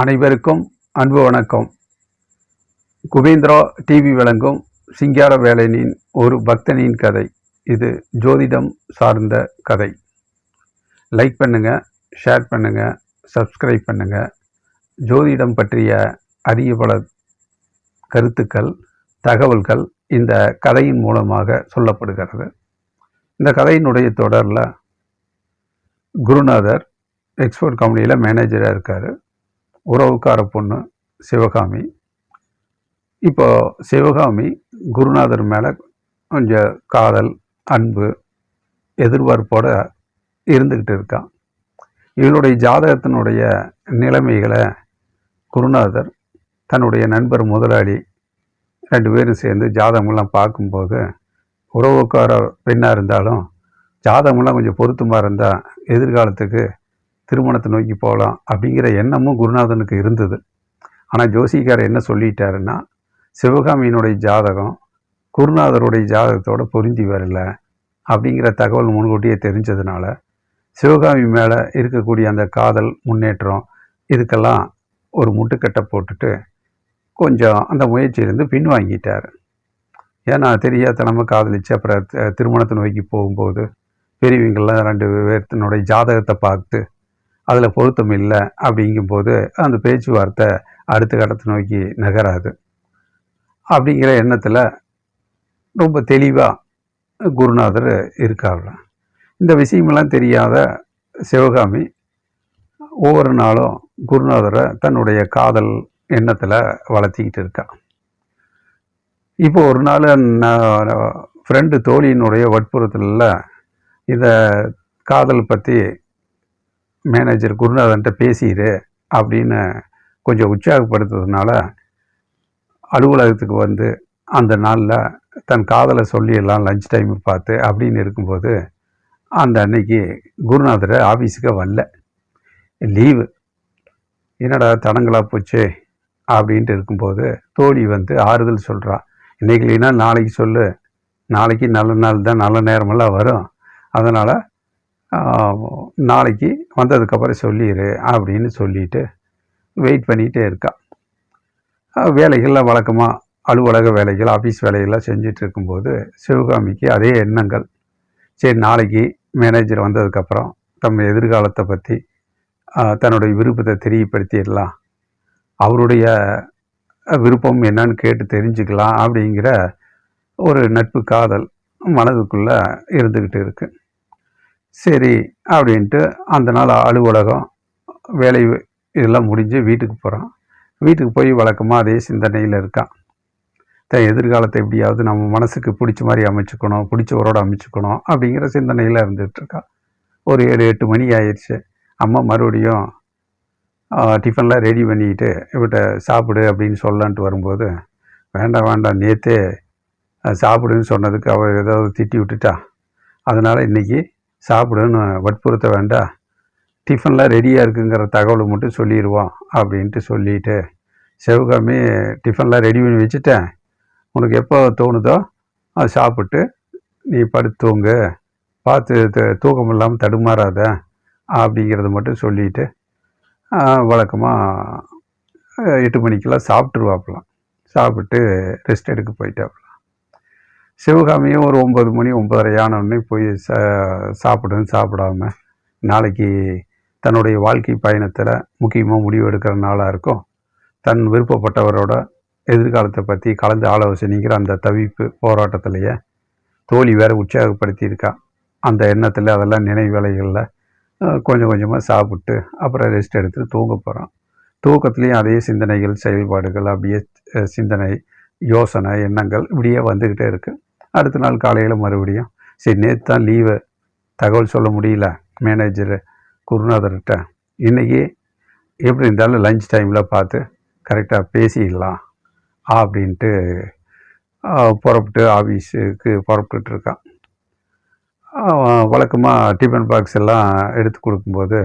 அனைவருக்கும் அன்பு வணக்கம். குபேந்திரா டிவி வழங்கும் சிங்கார வேலனின் ஒரு பக்தனின் கதை. இது ஜோதிடம் சார்ந்த கதை. லைக் பண்ணுங்க ஷேர் பண்ணுங்க சப்ஸ்கிரைப் பண்ணுங்க. ஜோதிடம் பற்றிய அரிய பல கருத்துக்கள் தகவல்கள் இந்த கதையின் மூலமாக சொல்லப்படுகிறது. இந்த கதையினுடைய தொடரில் குருநாதர் எக்ஸ்போர்ட் கம்பெனியில் மேனேஜராக இருக்கார். உறவுக்கார பொண்ணு சிவகாமி. இப்போ சிவகாமி குருநாதர் மேலே கொஞ்சம் காதல் அன்பு எதிர்பார்ப்போட இருந்துக்கிட்டு இருக்கான் இவளுடைய ஜாதகத்தினுடைய நிலைமைகளை குருநாதர் தன்னுடைய நண்பர் முதலாளி ரெண்டு பேரும் சேர்ந்து ஜாதகமெல்லாம் பார்க்கும்போது உறவுக்கார பெண்ணாக இருந்தாலும் ஜாதகமெல்லாம் கொஞ்சம் பொருத்தமாக இருந்தால் எதிர்காலத்துக்கு திருமணத்தை நோக்கி போகலாம் அப்படிங்கிற எண்ணமும் குருநாதனுக்கு இருந்தது. ஆனால் ஜோசிக்காரர் என்ன சொல்லிட்டாருன்னா சிவகாமியினுடைய ஜாதகம் குருநாதருடைய ஜாதகத்தோட பொருந்தி வரல அப்படிங்கிற தகவல் முன்கூட்டியே தெரிஞ்சதுனால சிவகாமி மேலே இருக்கக்கூடிய அந்த காதல் முன்னேற்றம் இதுக்கெல்லாம் ஒரு முட்டுக்கட்டை போட்டுட்டு கொஞ்சம் அந்த முயற்சியிலிருந்து பின்வாங்கிட்டார். ஏன்னா தெரியாதனமாக காதலிச்சு அப்புறம் திருமணத்தை நோக்கி போகும்போது பெரியவங்கள்லாம் ரெண்டு பேர்த்தினுடைய ஜாதகத்தை பார்த்து அதில் பொருத்தம் இல்லை அப்படிங்கும்போது அந்த பேச்சுவார்த்தை அடுத்த கட்டத்தை நோக்கி நகராது. அப்படிங்கிற எண்ணத்தில் ரொம்ப தெளிவாக குருநாதர் இருக்காவில் இந்த விஷயமெல்லாம் தெரியாத சிவகாமி ஒவ்வொரு நாளும் குருநாதரை தன்னுடைய காதல் எண்ணத்தில் வளர்த்திக்கிட்டு இருக்கா. இப்போ ஒரு நாள் ஃப்ரெண்டு தோழியினுடைய வற்புறுத்தலில் இந்த காதல் பற்றி மேனேஜர் குருநாதன்ட்ட பேசிடு அப்படின்னு கொஞ்சம் உற்சாகப்படுத்துறதுனால அலுவலகத்துக்கு வந்து அந்த நாளில் தன் காதலை சொல்லிடலாம் லஞ்ச் டைம் பார்த்து அப்படின்னு இருக்கும்போது அந்த அன்னைக்கு குருநாதர் ஆஃபீஸுக்கு வரல. லீவு. என்னடா தடங்களாக போச்சு அப்படின்ட்டு இருக்கும்போது தோழி வந்து ஆறுதல் சொல்கிறா இன்னைக்கு இல்லைன்னா நாளைக்கு சொல்லு. நாளைக்கு நல்ல நாள் தான் நல்ல நேரமெல்லாம் வரும். அதனால் நாளைக்கு வந்ததுக்கப்புறம் சொல்லிடு அப்படின்னு சொல்லிட்டு வெயிட் பண்ணிகிட்டே இருக்கா. வேலைகள்லாம் வழக்கமாக அலுவலக வேலைகள் ஆஃபீஸ் வேலைகள்லாம் செஞ்சுட்டு இருக்கும்போது சிவகாமிக்கு அதே எண்ணங்கள். சரி நாளைக்கு மேனேஜர் வந்ததுக்கப்புறம் தம் எதிர்காலத்தை பற்றி தன்னுடைய விருப்பத்தை தெரியப்படுத்திடலாம். அவருடைய விருப்பம் என்னன்னு கேட்டு தெரிஞ்சுக்கலாம் அப்படிங்கிற ஒரு நட்பு காதல் மனதுக்குள்ளே இருந்துக்கிட்டு இருக்குது சரி அப்படின்ட்டு அந்த நாள் அலுவலகம் வேலை இதெல்லாம் முடிஞ்சு வீட்டுக்கு போகிறான் வீட்டுக்கு போய் வழக்கமாக அதே சிந்தனையில் இருக்கான். தன் எதிர்காலத்தை எப்படியாவது நம்ம மனசுக்கு பிடிச்ச மாதிரி அமைச்சுக்கணும் பிடிச்சவரோட அமைச்சுக்கணும் அப்படிங்கிற சிந்தனையில் இருந்துகிட்ருக்கான் ஒரு ஏழு எட்டு மணி ஆயிடுச்சு. அம்மா மறுபடியும் டிஃபன்லாம் ரெடி பண்ணிக்கிட்டு இவட்ட சாப்பிடு அப்படின்னு சொல்லலான்ட்டு வரும்போது வேண்டாம் வேண்டாம் நேற்றே சாப்பிடுன்னு சொன்னதுக்கு அவள் ஏதாவது திட்டி விட்டுட்டா. அதனால் இன்றைக்கி சாப்பிடுன்னு வற்புறுத்த வேண்டாம். டிஃபன்லாம் ரெடியாக இருக்குங்கிற தகவலை மட்டும் சொல்லிடுவோம் அப்படின்ட்டு சொல்லிட்டு சிவகாமி டிஃபன்லாம் ரெடி பண்ணி வச்சுட்டேன். உனக்கு எப்போ தோணுதோ அதை சாப்பிட்டு நீ படுத்து தூங்கு. பார்த்து தூக்கம் இல்லாமல் தடுமாறாத அப்படிங்கிறத மட்டும் சொல்லிட்டு வழக்கமாக எட்டு மணிக்கெல்லாம் சாப்பிட்ருவாப்பலாம் சாப்பிட்டு ரெஸ்ட் எடுக்க போயிட்டாப்பலாம். சிவகாமியும் ஒரு ஒம்பது மணி ஒம்பதரை ஆனவுடனே போய் சா சாப்பிடுன்னு சாப்பிடாம நாளைக்கு தன்னுடைய வாழ்க்கை பயணத்தில் முக்கியமாக முடிவு எடுக்கிற நாளாக இருக்கும். தன் விருப்பப்பட்டவரோட எதிர்காலத்தை பற்றி கலந்து ஆலோசனைங்கிற அந்த தவிப்பு போராட்டத்திலேயே தோழி வேற உற்சாகப்படுத்தியிருக்கா. அந்த எண்ணத்தில் அதெல்லாம் நினைவேலைகளில் கொஞ்சம் கொஞ்சமாக சாப்பிட்டு அப்புறம் ரெஸ்ட் எடுத்து தூங்க போகிறான் தூக்கத்துலேயும் அதே சிந்தனைகள் செயல்பாடுகள் அப்படியே சிந்தனை யோசனை எண்ணங்கள் இப்படியே வந்துக்கிட்டே இருக்குது அடுத்த நாள் காலையில் மறுபடியும் சரி நேற்று தான் லீவு தகவல் சொல்ல முடியல. மேனேஜர் குருநாதர்கிட்ட. இன்றைக்கி எப்படி இருந்தாலும் லஞ்ச் டைமில் பார்த்து கரெக்டாக பேசிடலாம் அப்படின்ட்டு புறப்பட்டு ஆஃபீஸுக்கு புறப்பட்டு இருக்கான். வழக்கமாக டிஃபன் பாக்ஸ் எல்லாம் எடுத்து கொடுக்கும்போது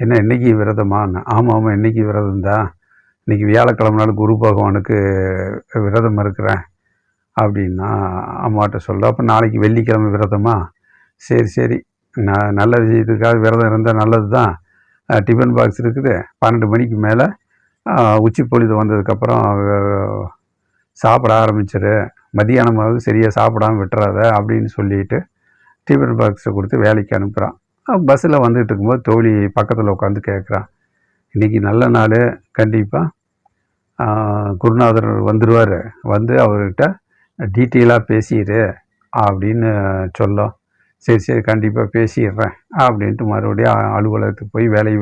என்ன இன்னைக்கு விரதமான்னு ஆமாம் ஆமாம் இன்றைக்கி விரதம் தான் இன்னைக்கு வியாழக்கிழமை நாள் குரு பகவானுக்கு விரதம் இருக்கிறேன் அப்படின்னா அம்மாட்ட சொல்ல அப்போ நாளைக்கு வெள்ளிக்கிழமை விரதமா? சரி சரி. நான் நல்ல விஷயத்துக்காக விரதம் இருந்தால் நல்லது தான் டிஃபன் பாக்ஸ் இருக்குது. பன்னெண்டு மணிக்கு மேலே உச்சி பொழுது வந்ததுக்கப்புறம் சாப்பிட ஆரம்பிச்சிரு. மதியானமாவது சரியாக சாப்பிடாம விட்டுறாத அப்படின்னு சொல்லிட்டு டிஃபன் பாக்ஸை கொடுத்து வேலைக்கு அனுப்புகிறான் பஸ்ஸில் வந்துட்டு இருக்கும்போது தோழி பக்கத்தில் உட்காந்து கேட்குறான் இன்றைக்கி நல்ல நாள். கண்டிப்பாக குருநாதர் வந்துடுவார் வந்து அவர்கிட்ட டீட்டெயிலாக பேசிடு அப்படின்னு சொல்லும் சரி சரி கண்டிப்பாக பேசிடுறேன் அப்படின்ட்டு மறுபடியும் அலுவலகத்துக்கு போய் வேலை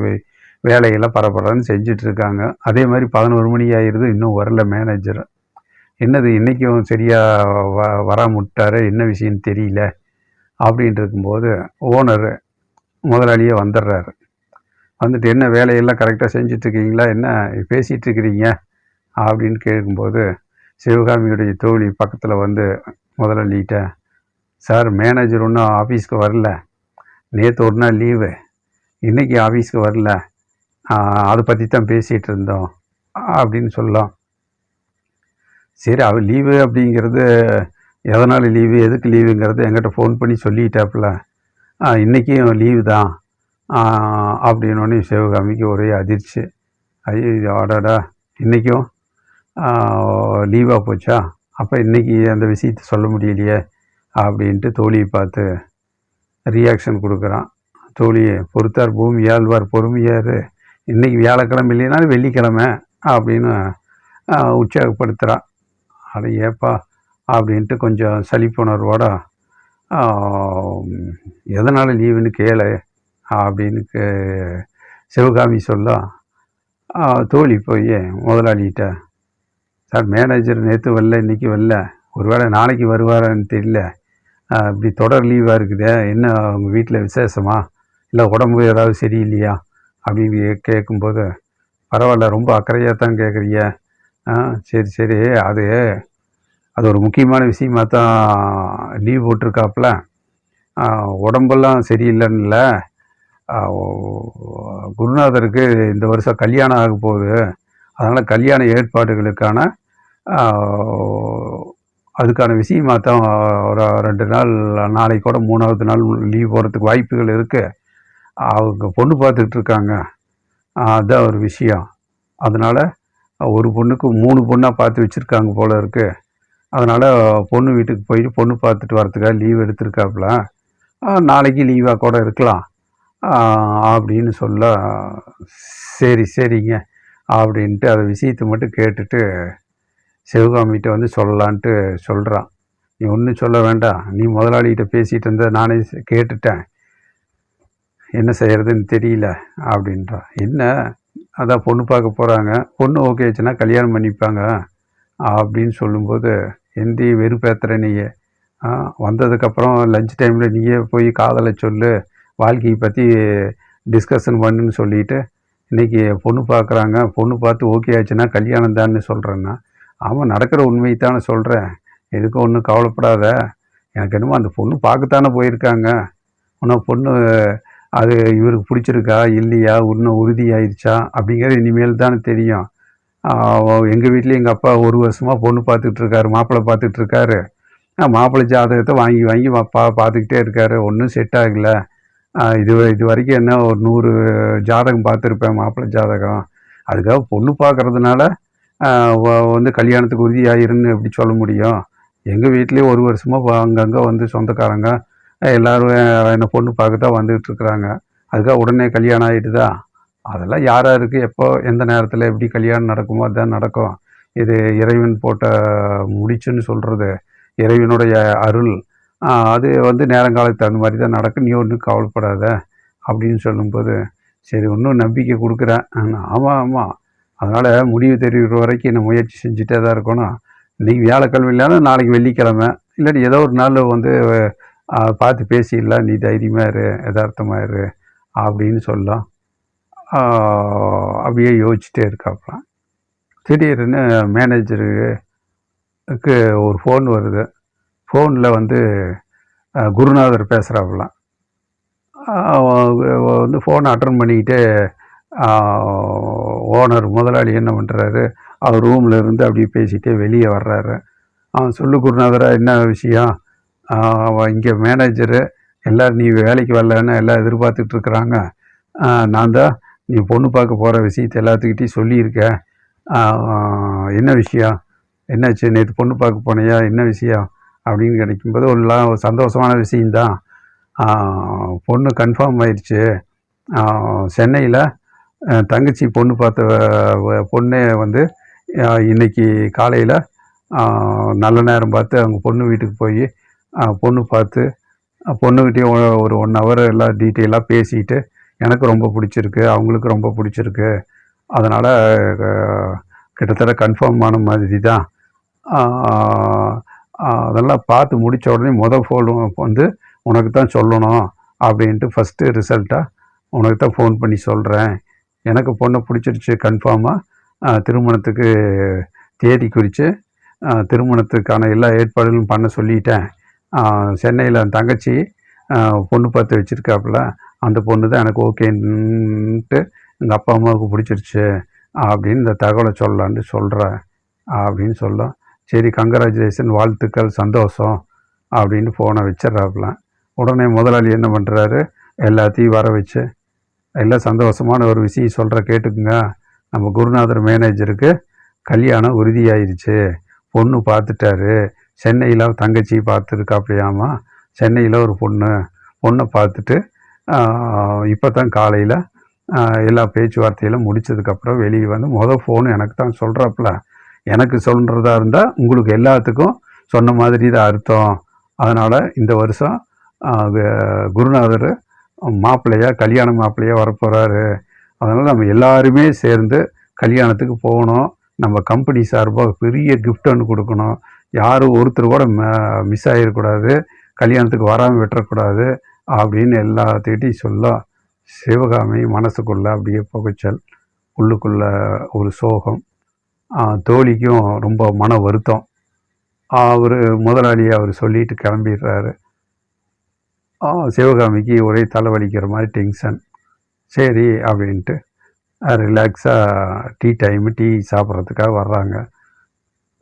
வேலையெல்லாம் பரபரன்னு செஞ்சிட்ருக்காங்க. அதே மாதிரி பதினோரு மணி ஆயிடுது இன்னும் வரல மேனேஜர். என்னது இன்றைக்கும் சரியாக வ வராம என்ன விஷயம்னு தெரியல அப்படின்ட்டு இருக்கும்போது ஓனர் முதலாளியே வந்துடுறாரு. வந்துட்டு என்ன வேலையெல்லாம் கரெக்டாக செஞ்சிட்ருக்கீங்களா? என்ன பேசிகிட்ருக்கிறீங்க அப்படின்னு கேட்கும்போது சிவகாமியுடைய தோழி பக்கத்தில் வந்து முதலாளிகிட்ட சார் மேனேஜர் ஒன்றும் ஆஃபீஸ்க்கு வரல. நேற்று ஒரு நாள் லீவு இன்றைக்கி ஆஃபீஸ்க்கு வரல. அதை பற்றி தான் பேசிகிட்டு இருந்தோம். அப்படின்னு சொல்லலாம். சரி அவள் லீவு அப்படிங்கிறது எதனால் லீவு எதுக்கு லீவுங்கிறது என்கிட்ட ஃபோன் பண்ணி சொல்லிட்டாப்புல. இன்றைக்கும் லீவு தான். அப்படின்னோடனே சிவகாமிக்கு ஒரே அதிர்ச்சி. ஐயோ ஆடாடா இன்றைக்கும் லீவாக போச்சா? அப்போ இன்றைக்கி அந்த விஷயத்த சொல்ல முடியலையே அப்படின்ட்டு தோழியை பார்த்து ரியாக்ஷன் கொடுக்குறான். தோழியை பொறுத்தார் பூமி ஆழ்வார் பொறுமையார். இன்றைக்கி வியாழக்கிழமை இல்லைனாலும் வெள்ளிக்கிழமை அப்படின்னு உற்சாகப்படுத்துகிறான் அட ஏப்பா அப்படின்ட்டு கொஞ்சம் சலிப்புணர்வோட எதனால் லீவுன்னு கேளு அப்படின்னு சிவகாமி சொல்ல தோழி போய் முதலாளிகிட்ட சார் மேனேஜர் நேற்று வரல இன்றைக்கி வரல. ஒருவேளை நாளைக்கு வருவாரான்னு தெரியல இப்படி தொடர் லீவாக இருக்குதே. என்ன உங்கள் வீட்டில் விசேஷமா? இல்லை உடம்பு ஏதாவது சரியில்லையா? அப்படின்னு கேட்கும்போது பரவாயில்ல ரொம்ப அக்கறையாக தான் கேட்குறீங்க ஆ சரி சரி. அது அது ஒரு முக்கியமான விஷயமா தான் லீவ் போட்டிருக்காப்புல உடம்பெல்லாம் சரியில்லைன்னுல குருநாதருக்கு இந்த வருஷம் கல்யாணம் ஆக போகுது அதனால் கல்யாண ஏற்பாடுகளுக்கான அதுக்கான விஷயமாக தான் ஒரு ரெண்டு நாள் நாளைக்கு கூட மூணாவது நாள் லீவ் போகிறதுக்கு வாய்ப்புகள் இருக்குது அவங்க பொண்ணு பார்த்துக்கிட்டு இருக்காங்க. அதுதான் ஒரு விஷயம். அதனால் ஒரு பொண்ணுக்கு மூணு பொண்ணாக பார்த்து வச்சுருக்காங்க போல் இருக்குது அதனால் பொண்ணு வீட்டுக்கு போயிட்டு பொண்ணு பார்த்துட்டு வரத்துக்காக லீவ் எடுத்திருக்காப்புல. நாளைக்கு லீவாக கூட இருக்கலாம். அப்படின்னு சொல்ல சரி சரிங்க அப்படின்ட்டு அதை விஷயத்தை மட்டும் கேட்டுட்டு சிவகாமிகிட்ட வந்து சொல்லலான்ட்டு சொல்கிறான் நீ ஒன்றும் சொல்ல வேண்டாம். நீ முதலாளிகிட்ட பேசிகிட்டு இருந்த நானே கேட்டுட்டேன். என்ன செய்கிறதுன்னு தெரியல அப்படின்றான் என்ன? அதான் பொண்ணு பார்க்க போகிறாங்க பொண்ணு ஓகே ஆச்சுன்னா கல்யாணம் பண்ணிப்பாங்க. அப்படின்னு சொல்லும்போது எந்தி வெறுப்பேத்துற நீயே. வந்ததுக்கப்புறம் லஞ்ச் டைமில் நீயே போய் காதலை சொல்லு. வாழ்க்கையை பற்றி டிஸ்கஷன் பண்ணுன்னு சொல்லிட்டு இன்றைக்கி பொண்ணு பார்க்குறாங்க. பொண்ணு பார்த்து ஓகே ஆச்சுன்னா கல்யாணம் தான்னு சொல்கிறேன்னா ஆமாம் நடக்கிற உண்மையை தானே சொல்கிறேன் எதுக்கும் ஒன்றும் கவலைப்படாத. எனக்கு என்னமோ அந்த பொண்ணு பார்க்கத்தானே போயிருக்காங்க. இன்னும் பொண்ணு அது இவருக்கு பிடிச்சிருக்கா இல்லையா இன்னும் உறுதியாயிருச்சா? அப்படிங்கிறது இனிமேல் தானே தெரியும் எங்கள் வீட்லேயும் எங்கள் அப்பா ஒரு வருஷமாக பொண்ணு பார்த்துட்ருக்காரு மாப்பிள்ளை பார்த்துட்ருக்காரு மாப்பிள்ளை ஜாதகத்தை வாங்கி வாங்கி பா பார்த்துக்கிட்டே இருக்காரு. ஒன்றும் செட் ஆகலை. இது இது வரைக்கும் என்ன ஒரு நூறு ஜாதகம் பார்த்துருப்பேன் மாப்பிள்ளை ஜாதகம். அதுக்காக பொண்ணு பார்க்குறதுனால வந்து கல்யாணத்துக்கு உறுதியாயிருன்னு எப்படி சொல்ல முடியும்? எங்கள் வீட்லேயே ஒரு வருஷமாக அங்கங்கே வந்து சொந்தக்காரங்க எல்லோரும் என்னை பொண்ணு பார்க்க தான் வந்துகிட்ருக்குறாங்க. அதுக்காக உடனே கல்யாணம் ஆகிட்டுதா அதெல்லாம் யார் யாருக்கு எப்போ எந்த நேரத்தில் எப்படி கல்யாணம் நடக்குமோ அதுதான் நடக்கும். இது இறைவன் போட்ட முடிச்சுன்னு சொல்கிறது இறைவனுடைய அருள். அது வந்து நேரங்காலத்துக்கு தகுந்த மாதிரி தான் நடக்கும். நீ ஒன்றும் கவலைப்படாத அப்படின்னு சொல்லும்போது சரி ஒன்றும் நம்பிக்கை கொடுக்குறேன். ஆமாம் ஆமாம் அதனால் முடிவு தெரிவிக்கிற வரைக்கும் இன்னும் முயற்சி செஞ்சுட்டே தான் இருக்கணும். இன்றைக்கி வியாழக்கிழமை இல்லைன்னா நாளைக்கு வெள்ளிக்கிழமை. இல்லாட்டி ஏதோ ஒரு நாள் வந்து பார்த்து பேசிடலாம். நீ தைரியமாக இரு யதார்த்தமாக இரு அப்படின்னு சொல்லலாம். அப்படியே யோசிச்சுட்டே இருக்காப்பலாம் திடீர்னு மேனேஜருக்கு ஒரு ஃபோன் வருது. ஃபோனில் வந்து குருநாதர் பேசுகிறாப்பலாம் வந்து ஃபோனை அட்டன் பண்ணிக்கிட்டு ஓனர் முதலாளி என்ன பண்ணுறாரு அவர் ரூமில் இருந்து அப்படியே பேசிகிட்டே வெளியே வர்றாரு. அவன் சொல்லு குருநாதரா என்ன விஷயம்? இங்கே மேனேஜரு. எல்லோரும் நீ வேலைக்கு வரலன்னு எல்லாம் எதிர்பார்த்துட்ருக்குறாங்க நான் தான் நீ பொண்ணு பார்க்க போகிற விஷயத்தை எல்லாத்துக்கிட்டையும் சொல்லியிருக்கேன் என்ன விஷயம்? என்னாச்சு? நேற்று பொண்ணு பார்க்க போனியா? என்ன விஷயம்? அப்படின்னு கிடைக்கும்போது ஒரு ல- ஒரு சந்தோஷமான விஷயந்தான் பொண்ணு கன்ஃபார்ம் ஆயிடுச்சு. சென்னையில் தங்கச்சி பொண்ணு பார்த்த பொண்ணே வந்து இன்றைக்கி இன்னைக்கு காலையில் நல்ல நேரம் பார்த்து அவங்க பொண்ணு வீட்டுக்கு போய் பொண்ணு பார்த்து பொண்ணுக்கிட்டே ஒரு- ஒன் ஹவர் எல்லாம் டீட்டெயிலாக பேசிட்டு எனக்கு ரொம்ப பிடிச்சிருக்கு அவங்களுக்கு ரொம்ப பிடிச்சிருக்கு. அதனால் கிட்டத்தட்ட கன்ஃபார்ம் ஆன மாதிரி தான் அதெல்லாம் பார்த்து முடித்த உடனே முதல் ஃபோன் வந்து உனக்கு தான் சொல்லணும் அப்படின்ட்டு ஃபஸ்ட்டு ரிசல்ட்டாக உனக்கு தான் ஃபோன் பண்ணி சொல்கிறேன் எனக்கு பொண்ணை பிடிச்சிருச்சு கன்ஃபார்மாக திருமணத்துக்கு தேதி குறித்து திருமணத்துக்கான எல்லா ஏற்பாடுகளும் பண்ண சொல்லிட்டேன். சென்னையில் தங்கச்சி பொண்ணு பார்த்து வச்சுருக்காப்புல அந்த பொண்ணு தான் எனக்கு ஓகேன்ட்டு எங்கள் அப்பா அம்மாவுக்கு பிடிச்சிருச்சு. அப்படின்னு இந்த தகவலை சொல்லலான்ட்டு சொல்கிறேன் அப்படின்னு சொல்லும். சரி கங்கராஜேஷன் வாழ்த்துக்கள் சந்தோஷம் அப்படின்னு ஃபோனை வச்சிட்றாப்புல. உடனே முதலாளி என்ன பண்ணுறாரு எல்லாத்தையும் வர வச்சு எல்லாம் சந்தோஷமான ஒரு விஷயம் சொல்கிற கேட்டுக்குங்க. நம்ம குருநாதர் மேனேஜருக்கு கல்யாணம் உறுதியாயிருச்சு. பொண்ணு பார்த்துட்டாரு. சென்னையில் தங்கச்சி பார்த்துருக்காப்லையாமா சென்னையில் ஒரு பொண்ணு. பொண்ணை பார்த்துட்டு இப்போ தான் காலையில் எல்லா பேச்சுவார்த்தையெல்லாம் முடிச்சதுக்கப்புறம் வெளியே வந்து மொதல் ஃபோன் எனக்கு தான் சொல்கிறாப்புல எனக்கு சொல்கிறதா இருந்தால் உங்களுக்கு எல்லாத்துக்கும் சொன்ன மாதிரி தான் அர்த்தம். அதனால் இந்த வருஷம் குருநாதர் மாப்பிள்ளையா கல்யாண மாப்பிள்ளையா வரப்போகிறாரு அதனால் நம்ம எல்லாருமே சேர்ந்து கல்யாணத்துக்கு போகணும். நம்ம கம்பெனி சார்பாக பெரிய கிஃப்ட் ஒன்று கொடுக்கணும். யாரும் ஒருத்தர் கூட மிஸ் ஆகிடக்கூடாது கல்யாணத்துக்கு வராமல் விட்டுறக்கூடாது அப்படின்னு எல்லாத்துக்கிட்டையும் சொல்ல சிவகாமி மனசுக்குள்ள அப்படியே புகைச்சல் உள்ளுக்குள்ள ஒரு சோகம் தோழிக்கும் ரொம்ப மன வருத்தம். அவர் முதலாளி அவர் சொல்லிட்டு கிளம்பிடுறாரு. சிவகாமிக்கு ஒரே தலைவலிக்கிற மாதிரி டென்ஷன் சரி அப்படின்ட்டு. ரிலாக்ஸாக டீ டைமு டீ சாப்பிட்றதுக்காக வர்றாங்க.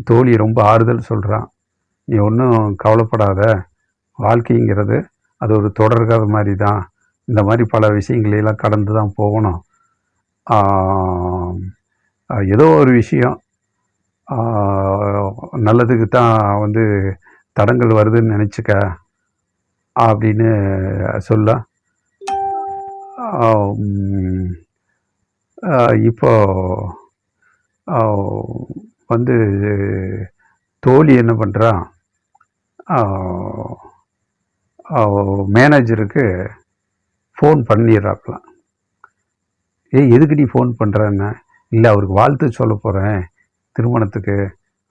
தோழி ரொம்ப ஆறுதல் சொல்கிறான் நீ ஒன்றும் கவலைப்படாத. வாழ்க்கைங்கிறது அது ஒரு தொடர்கிறது மாதிரி தான் இந்த மாதிரி பல விஷயங்களையெல்லாம் கடந்து தான் போகணும். ஏதோ ஒரு விஷயம். நல்லதுக்கு தான் வந்து தடங்கள் வருதுன்னு நினச்சிக்க. அப்படின்னு சொல்ல. இப்போ வந்து தோழி என்ன பண்ணுறான் மேனேஜருக்கு ஃபோன் பண்ணிடுறாப்பலாம் எதுக்கு நீ ஃபோன் பண்ணுறேன்னு இல்லை அவருக்கு வாழ்த்து சொல்ல போகிறேன் திருமணத்துக்கு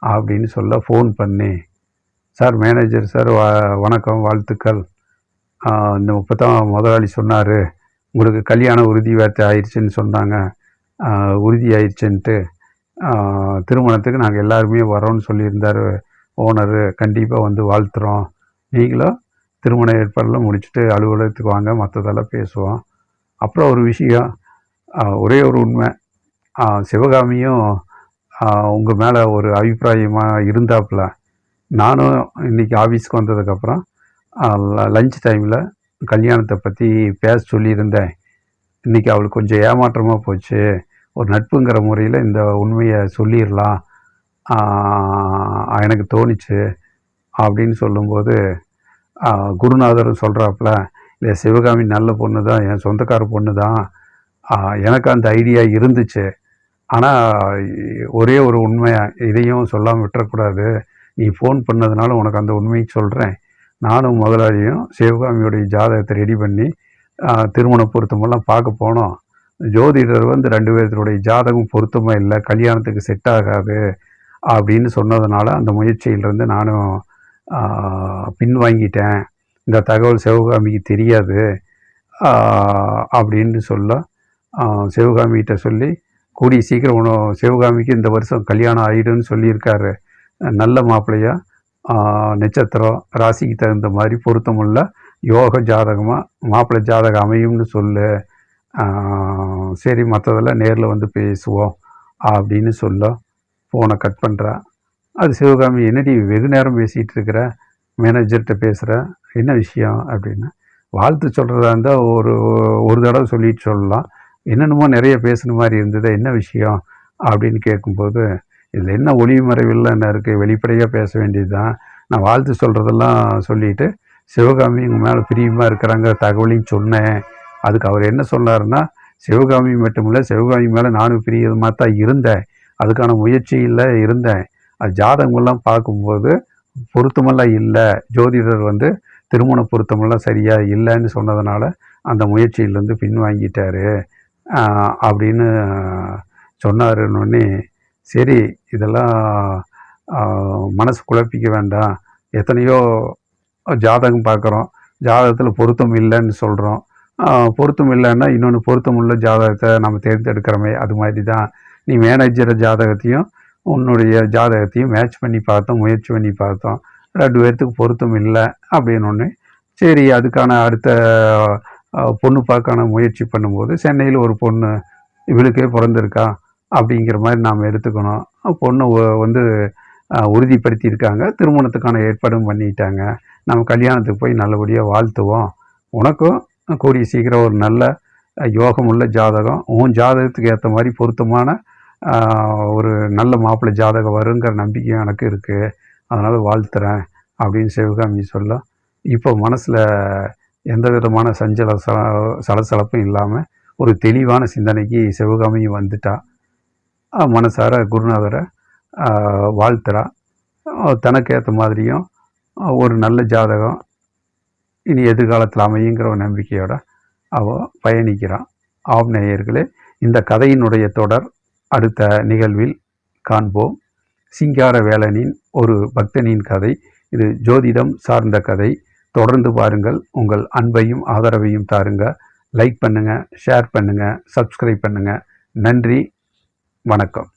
அப்படின்னு சொல்ல ஃபோன் பண்ணி சார் மேனேஜர் சார் வ வணக்கம் வாழ்த்துக்கள். இந்த இப்போ தான் முதலாளி சொன்னார் உங்களுக்கு கல்யாணம் உறுதி வார்த்தை ஆயிடுச்சுன்னு சொன்னாங்க. உறுதி ஆயிடுச்சுன்ட்டு திருமணத்துக்கு நாங்கள் எல்லாருமே வரோன்னு சொல்லியிருந்தார் ஓனரு. கண்டிப்பாக வந்து வாழ்த்துறோம். நீங்களும் திருமண ஏற்பாடெல்லாம் முடிச்சுட்டு அலுவலகத்துக்கு வாங்க மற்றதெல்லாம் பேசுவோம். அப்புறம் ஒரு விஷயம் ஒரே ஒரு உண்மை. சிவகாமியும் உங்கள் மேலே ஒரு அபிப்பிராயமாக இருந்தாப்புல நானும் இன்றைக்கி ஆஃபீஸ்க்கு வந்ததுக்கப்புறம் லஞ்ச் டைமில் கல்யாணத்தை பற்றி பேச சொல்லியிருந்தேன். இன்றைக்கி அவளுக்கு கொஞ்சம் ஏமாற்றமாக போச்சு. ஒரு நட்புங்கிற முறையில் இந்த உண்மையை சொல்லிடலாம். எனக்கு தோணுச்சு அப்படின்னு சொல்லும்போது குருநாதர் சொல்கிறாப்புல இல்லை சிவகாமி நல்ல பொண்ணு தான் என் சொந்தக்கார பொண்ணு தான் எனக்கு அந்த ஐடியா இருந்துச்சு. ஆனால் ஒரே ஒரு உண்மையாக இதையும் சொல்லாமல் விட்டுறக்கூடாது. நீ ஃபோன் பண்ணதுனால உனக்கு அந்த உண்மையை சொல்கிறேன் நானும் முதலாளியும் சிவகாமியோடைய ஜாதகத்தை ரெடி பண்ணி திருமண பொருத்தமெல்லாம் பார்க்க போனோம். ஜோதிடர் வந்து ரெண்டு பேர்த்தினுடைய ஜாதகம் பொருத்தமாக இல்லை கல்யாணத்துக்கு செட் ஆகாது அப்படின்னு சொன்னதுனால அந்த முயற்சியிலிருந்து நானும் பின்வாங்கிட்டேன். இந்த தகவல் சிவகாமிக்கு தெரியாது அப்படின்னு சொல்ல சிவகாமிகிட்ட சொல்லி கூடிய சீக்கிரம் உணவு சிவகாமிக்கு இந்த வருஷம் கல்யாணம் ஆகிடும்னு சொல்லியிருக்காரு. நல்ல மாப்பிள்ளையாக நட்சத்திரம் ராசிக்கு தகுந்த மாதிரி பொருத்தமுள்ள யோக ஜாதகமாக மாப்பிள்ளை ஜாதகம் அமையும்னு சொல்லு. சரி மற்றதெல்லாம் நேரில் வந்து பேசுவோம் அப்படின்னு சொல்ல ஃபோனை கட் பண்ணுறா அது சிவகாமி என்னடி வெகு நேரம் பேசிகிட்டு இருக்கிற? மேனேஜர்கிட்ட பேசுகிற என்ன விஷயம் அப்படின்னு. வாழ்த்து சொல்கிறதா இருந்தால் ஒரு ஒரு தடவை சொல்லிட்டு சொல்லலாம். என்னென்னமோ நிறைய பேசுன மாதிரி இருந்தது. என்ன விஷயம் அப்படின்னு கேட்கும்போது இதில் என்ன ஒளிமறைவில் என்ன இருக்குது வெளிப்படையாக பேச வேண்டியது தான் நான் வாழ்த்து சொல்கிறதெல்லாம் சொல்லிட்டு சிவகாமி உங்கள் மேலே பிரியமாக இருக்கிறாங்க தகவலையும் சொன்னேன். அதுக்கு அவர் என்ன சொன்னாருன்னா சிவகாமி மட்டும் இல்லை சிவகாமி மேலே நானும் பிரியமாக தான் இருந்தேன். அதுக்கான முயற்சியில் இருந்தேன். அது ஜாதகங்கள்லாம் பார்க்கும்போது பொருத்தமெல்லாம் இல்லை. ஜோதிடர் வந்து திருமண பொருத்தமெல்லாம் சரியாக இல்லைன்னு சொன்னதுனால அந்த முயற்சியிலேருந்து பின்வாங்கிட்டார். அப்படின்னு சொன்னாருன்னொன்னே சரி இதெல்லாம் மனசு குழப்பிக்க வேண்டாம். எத்தனையோ ஜாதகம் பார்க்குறோம். ஜாதகத்தில் பொருத்தம் இல்லைன்னு சொல்கிறோம் பொருத்தம் இல்லைன்னா இன்னொன்று பொருத்தம் உள்ள ஜாதகத்தை நம்ம தேர்ந்தெடுக்கிறோமே அது மாதிரி தான் நீ மேனேஜர் ஜாதகத்தையும் உன்னுடைய ஜாதகத்தையும் மேட்ச் பண்ணி பார்த்தோம் முயற்சி பண்ணி பார்த்தோம். ரெண்டு பேர்த்துக்கு பொருத்தம் இல்லை அப்படின்னு ஒன்று சரி அதுக்கான அடுத்த பொண்ணு பார்க்கான முயற்சி பண்ணும்போது சென்னையில் ஒரு பொண்ணு இவளுக்கே பிறந்திருக்கா. அப்படிங்கிற மாதிரி நாம் எடுத்துக்கணும். பொண்ணு வந்து உறுதிப்படுத்தியிருக்காங்க. திருமணத்துக்கான ஏற்பாடும் பண்ணிட்டாங்க. நம்ம கல்யாணத்துக்கு போய் நல்லபடியாக வாழ்த்துவோம். உனக்கும் கூடிய சீக்கிரம் ஒரு நல்ல யோகமுள்ள ஜாதகம். உன் ஜாதகத்துக்கு ஏற்ற மாதிரி பொருத்தமான ஒரு நல்ல மாப்பிள்ளை ஜாதகம் வருங்கிற நம்பிக்கை எனக்கு இருக்குது அதனால் வாழ்த்துறேன். அப்படின்னு சிவகாமி சொல்ல இப்போ மனசில் எந்த விதமான சஞ்சல ச சலசலப்பும் இல்லாமல் ஒரு தெளிவான சிந்தனைக்கு சிவகாமியும் வந்துட்டா. மனசார குருநாதரை வாழ்த்துறா. தனக்கேற்ற தனக்கு ஏற்ற மாதிரியும் ஒரு நல்ல ஜாதகம் இனி எதிர்காலத்தில் அமையுங்கிற ஒரு நம்பிக்கையோட அவள் பயணிக்கிறான் ஆப்நேயர்களே இந்த கதையினுடைய தொடர் அடுத்த நிகழ்வில் காண்போம். சிங்கார வேலனின் ஒரு பக்தனின் கதை. இது ஜோதிடம் சார்ந்த கதை. தொடர்ந்து பாருங்கள். உங்கள் அன்பையும் ஆதரவையும் தாருங்கள் லைக் பண்ணுங்கள் ஷேர் பண்ணுங்கள் சப்ஸ்கிரைப் பண்ணுங்கள் நன்றி. வணக்கம்.